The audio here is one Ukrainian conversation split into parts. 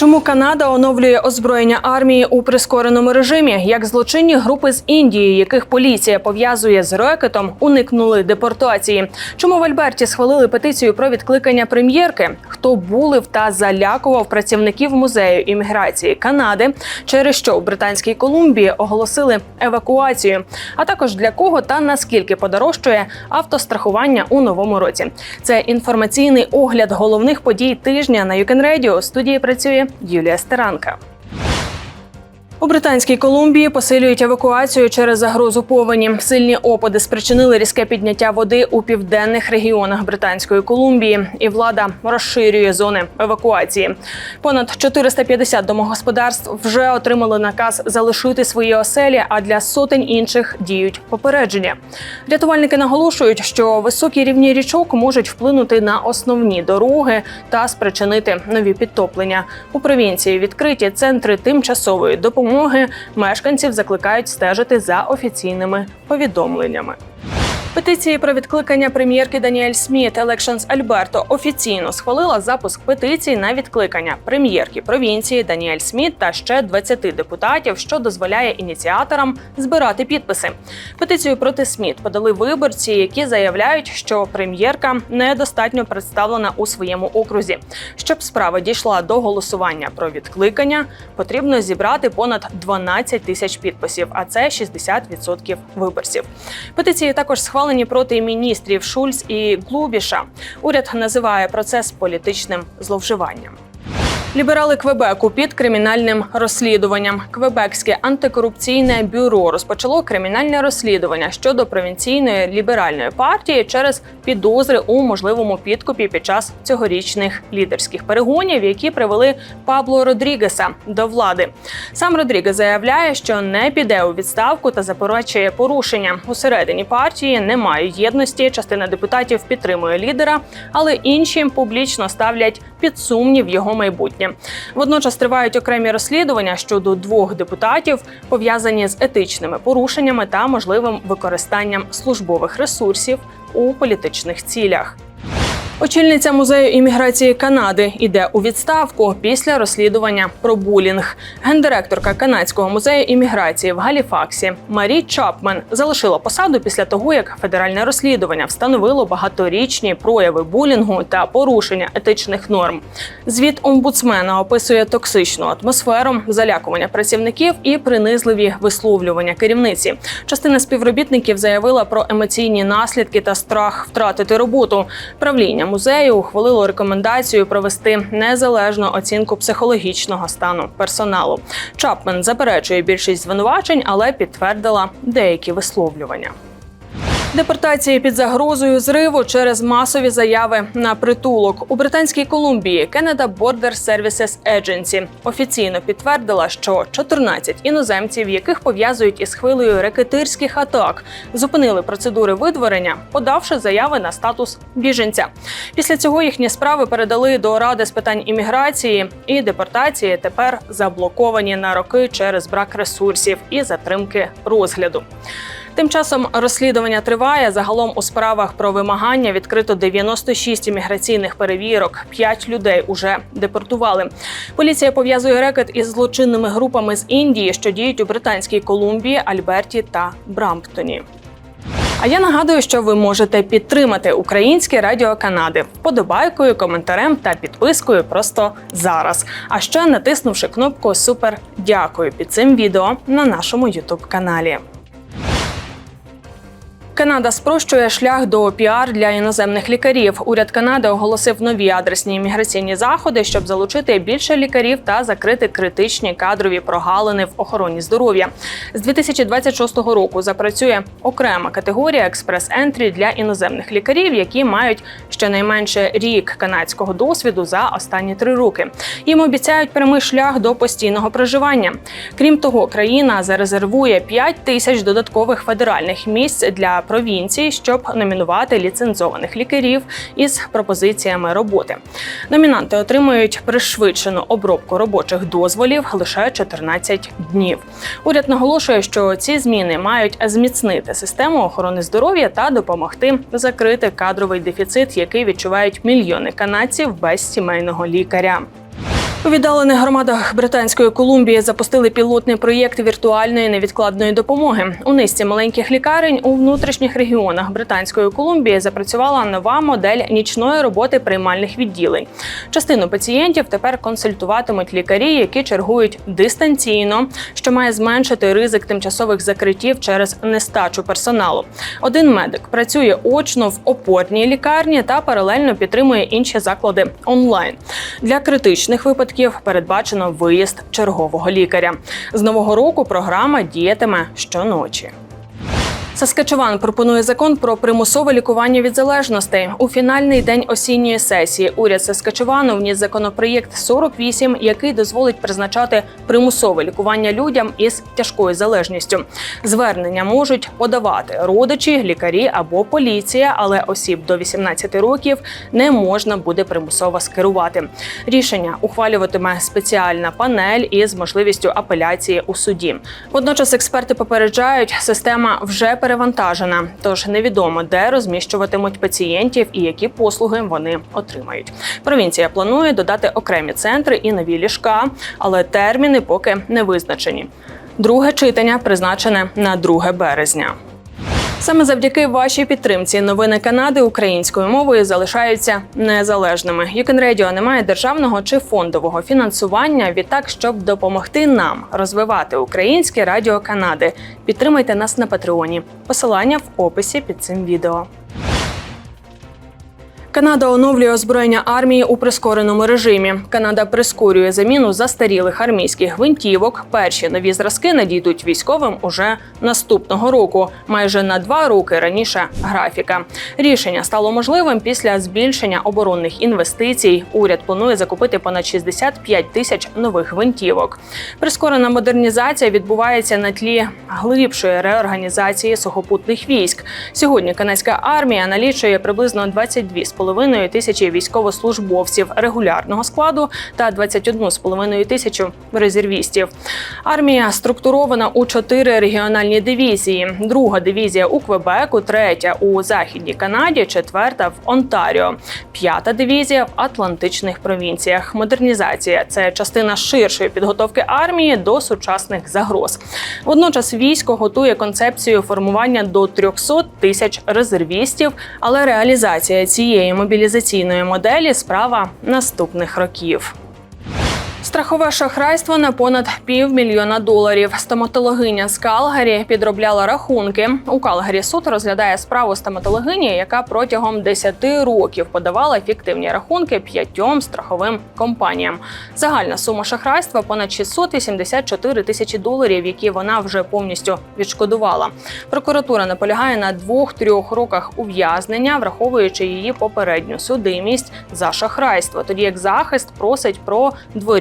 Чому Канада оновлює озброєння армії у прискореному режимі? Як злочинні групи з Індії, яких поліція пов'язує з рекетом, уникнули депортації? Чому в Альберті схвалили петицію про відкликання прем'єрки? Хто булив та залякував працівників музею імміграції Канади? Через що в Британській Колумбії оголосили евакуацію? А також для кого та наскільки подорожчує автострахування у новому році? Це інформаційний огляд головних подій тижня на Юкен Radio. Студії працює Юлія Стеранка. У Британській Колумбії посилюють евакуацію через загрозу повені. Сильні опади спричинили різке підняття води у південних регіонах Британської Колумбії, і влада розширює зони евакуації. Понад 450 домогосподарств вже отримали наказ залишити свої оселі, а для сотень інших діють попередження. Рятувальники наголошують, що високі рівні річок можуть вплинути на основні дороги та спричинити нові підтоплення. У провінції відкриті центри тимчасової допомоги. Мешканців закликають стежити за офіційними повідомленнями. Петиції про відкликання прем'єрки Даніель Сміт Elections Альберто офіційно схвалила запуск петиції на відкликання прем'єрки провінції Даніель Сміт та ще 20 депутатів, що дозволяє ініціаторам збирати підписи. Петицію проти Сміт подали виборці, які заявляють, що прем'єрка недостатньо представлена у своєму окрузі. Щоб справа дійшла до голосування про відкликання, потрібно зібрати понад 12 тисяч підписів, а це 60% виборців. Петиції також схвалені проти міністрів Шульц і Глубіша. Уряд називає процес політичним зловживанням. Ліберали Квебеку під кримінальним розслідуванням. Квебекське антикорупційне бюро розпочало кримінальне розслідування щодо провінційної ліберальної партії через підозри у можливому підкупі під час цьогорічних лідерських перегонів, які привели Пабло Родрігеса до влади. Сам Родрігес заявляє, що не піде у відставку та заперечує порушення. Усередині партії немає єдності. Частина депутатів підтримує лідера, але інші публічно ставлять під сумнів його майбутнє. Водночас тривають окремі розслідування щодо двох депутатів, пов'язані з етичними порушеннями та можливим використанням службових ресурсів у політичних цілях. Очільниця музею імміграції Канади йде у відставку після розслідування про булінг. Гендиректорка канадського музею імміграції в Галіфаксі Марі Чапмен залишила посаду після того, як федеральне розслідування встановило багаторічні прояви булінгу та порушення етичних норм. Звіт омбудсмена описує токсичну атмосферу, залякування працівників і принизливі висловлювання керівниці. Частина співробітників заявила про емоційні наслідки та страх втратити роботу. Правління музею ухвалило рекомендацію провести незалежну оцінку психологічного стану персоналу. Чапмен заперечує більшість звинувачень, але підтвердила деякі висловлювання. Депортації під загрозою зриву через масові заяви на притулок у Британській Колумбії Canada Border Services Agency офіційно підтвердила, що 14 іноземців, яких пов'язують із хвилею рекетирських атак, зупинили процедури видворення, подавши заяви на статус біженця. Після цього їхні справи передали до ради з питань імміграції і депортації. Тепер заблоковані на роки через брак ресурсів і затримки розгляду. Тим часом розслідування триває. Загалом у справах про вимагання відкрито 96 імміграційних перевірок. П'ять людей уже депортували. Поліція пов'язує рекет із злочинними групами з Індії, що діють у Британській Колумбії, Альберті та Брамптоні. А я нагадую, що ви можете підтримати Українське Радіо Канади вподобайкою, коментарем та підпискою просто зараз. А ще натиснувши кнопку Супер дякую під цим відео на нашому Ютуб каналі. Канада спрощує шлях до піар для іноземних лікарів. Уряд Канади оголосив нові адресні імміграційні заходи, щоб залучити більше лікарів та закрити критичні кадрові прогалини в охороні здоров'я. З 2026 року запрацює окрема категорія експрес-ентрі для іноземних лікарів, які мають щонайменше рік канадського досвіду за останні три роки. Їм обіцяють прямий шлях до постійного проживання. Крім того, країна зарезервує 5 тисяч додаткових федеральних місць для провінцій, щоб номінувати ліцензованих лікарів із пропозиціями роботи. Номінанти отримують пришвидшену обробку робочих дозволів лише 14 днів. Уряд наголошує, що ці зміни мають зміцнити систему охорони здоров'я та допомогти закрити кадровий дефіцит, який відчувають мільйони канадців без сімейного лікаря. У віддалених громадах Британської Колумбії запустили пілотний проєкт віртуальної невідкладної допомоги. У низці маленьких лікарень у внутрішніх регіонах Британської Колумбії запрацювала нова модель нічної роботи приймальних відділень. Частину пацієнтів тепер консультуватимуть лікарі, які чергують дистанційно, що має зменшити ризик тимчасових закриттів через нестачу персоналу. Один медик працює очно в опорній лікарні та паралельно підтримує інші заклади онлайн. Для критичних випадків передбачено виїзд чергового лікаря. З нового року програма діятиме щоночі. Саскачеван пропонує закон про примусове лікування від залежностей. У фінальний день осінньої сесії уряд Саскачевану вніс законопроєкт 48, який дозволить призначати примусове лікування людям із тяжкою залежністю. Звернення можуть подавати родичі, лікарі або поліція, але осіб до 18 років не можна буде примусово скерувати. Рішення ухвалюватиме спеціальна панель із можливістю апеляції у суді. Водночас експерти попереджають, система вже перевантажена, тож невідомо, де розміщуватимуть пацієнтів і які послуги вони отримають. Провінція планує додати окремі центри і нові ліжка, але терміни поки не визначені. Друге читання призначене на 2 березня. Саме завдяки вашій підтримці новини Канади українською мовою залишаються незалежними. Радіо не має державного чи фондового фінансування. Відтак, щоб допомогти нам розвивати українське радіо Канади, підтримайте нас на Патреоні. Посилання в описі під цим відео. Канада оновлює озброєння армії у прискореному режимі. Канада прискорює заміну застарілих армійських гвинтівок. Перші нові зразки надійдуть військовим уже наступного року, майже на два роки раніше графіка. Рішення стало можливим після збільшення оборонних інвестицій. Уряд планує закупити понад 65 тисяч нових гвинтівок. Прискорена модернізація відбувається на тлі глибшої реорганізації сухопутних військ. Сьогодні канадська армія налічує приблизно 22,5 тисячі військовослужбовців регулярного складу та 21,5 тисячу резервістів. Армія структурована у чотири регіональні дивізії: друга дивізія у Квебеку, третя у західній Канаді, четверта в Онтаріо, п'ята дивізія в Атлантичних провінціях. Модернізація це частина ширшої підготовки армії до сучасних загроз. Водночас військо готує концепцію формування до 300 тисяч резервістів, але реалізація цієї мобілізаційної моделі справа наступних років. Страхове шахрайство на понад півмільйона доларів. Стоматологиня з Калгарі підробляла рахунки. У Калгарі суд розглядає справу стоматологині, яка протягом 10 років подавала фіктивні рахунки п'ятьом страховим компаніям. Загальна сума шахрайства понад 684 тисячі доларів, які вона вже повністю відшкодувала. Прокуратура наполягає на двох-трьох роках ув'язнення, враховуючи її попередню судимість за шахрайство. Тоді як захист просить про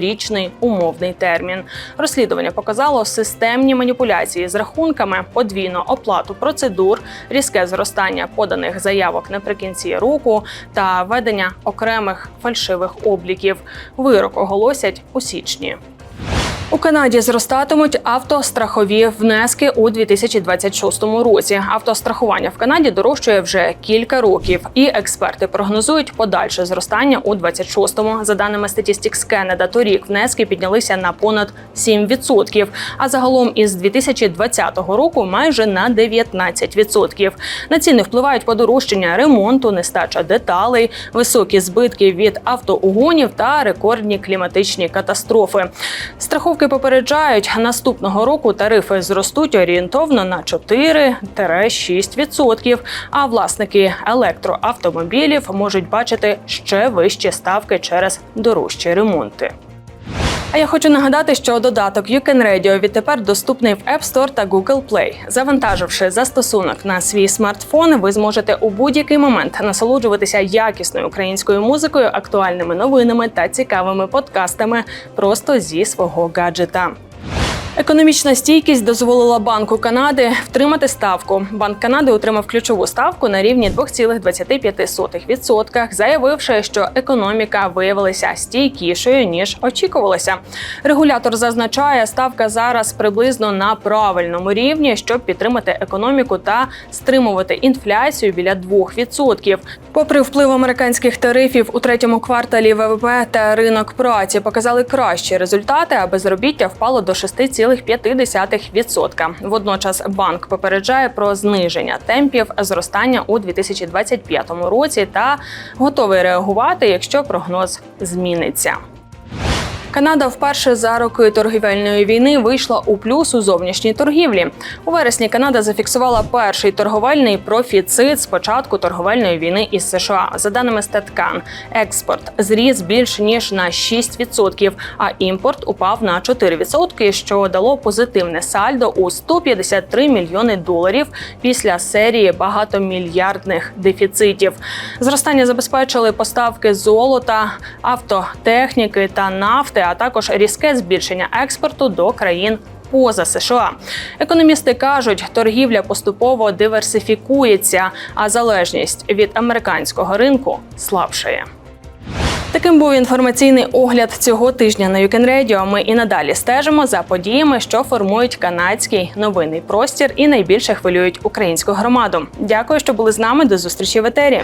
дворічний умовний термін. Розслідування показало системні маніпуляції з рахунками, подвійну оплату процедур, різке зростання поданих заявок наприкінці року та ведення окремих фальшивих обліків. Вирок оголосять у січні. У Канаді зростатимуть автострахові внески у 2026 році. Автострахування в Канаді дорожчує вже кілька років, і експерти прогнозують подальше зростання у 26-му. За даними Statistics Canada, торік внески піднялися на понад 7%, а загалом із 2020 року майже на 19%. На ціни впливають подорожчання ремонту, нестача деталей, високі збитки від автоугонів та рекордні кліматичні катастрофи. Страховки попереджають, наступного року тарифи зростуть орієнтовно на 4-6%, а власники електроавтомобілів можуть бачити ще вищі ставки через дорожчі ремонти. А я хочу нагадати, що додаток You Can Radio відтепер доступний в App Store та Google Play. Завантаживши застосунок на свій смартфон, ви зможете у будь-який момент насолоджуватися якісною українською музикою, актуальними новинами та цікавими подкастами просто зі свого гаджета. Економічна стійкість дозволила Банку Канади втримати ставку. Банк Канади утримав ключову ставку на рівні 2,25%, заявивши, що економіка виявилася стійкішою ніж очікувалося. Регулятор зазначає, ставка зараз приблизно на правильному рівні, щоб підтримати економіку та стримувати інфляцію біля 2%. Попри вплив американських тарифів у третьому кварталі ВВП та ринок праці показали кращі результати, а безробіття впало до 6,5%. Водночас банк попереджає про зниження темпів зростання у 2025 році та готовий реагувати, якщо прогноз зміниться. Канада вперше за роки торгівельної війни вийшла у плюс у зовнішній торгівлі. У вересні Канада зафіксувала перший торговельний профіцит з початку торговельної війни із США. За даними Статкан, експорт зріс більш ніж на 6%, а імпорт упав на 4%, що дало позитивне сальдо у 153 мільйони доларів після серії багатомільярдних дефіцитів. Зростання забезпечили поставки золота, автотехніки та нафти, а також різке збільшення експорту до країн. Поза США економісти кажуть, торгівля поступово диверсифікується, а залежність від американського ринку слабшає. Таким був інформаційний огляд цього тижня на Юкен Radio. Ми і надалі стежимо за подіями, що формують канадський новинний простір і найбільше хвилюють українську громаду. Дякую, що були з нами. До зустрічі в етері.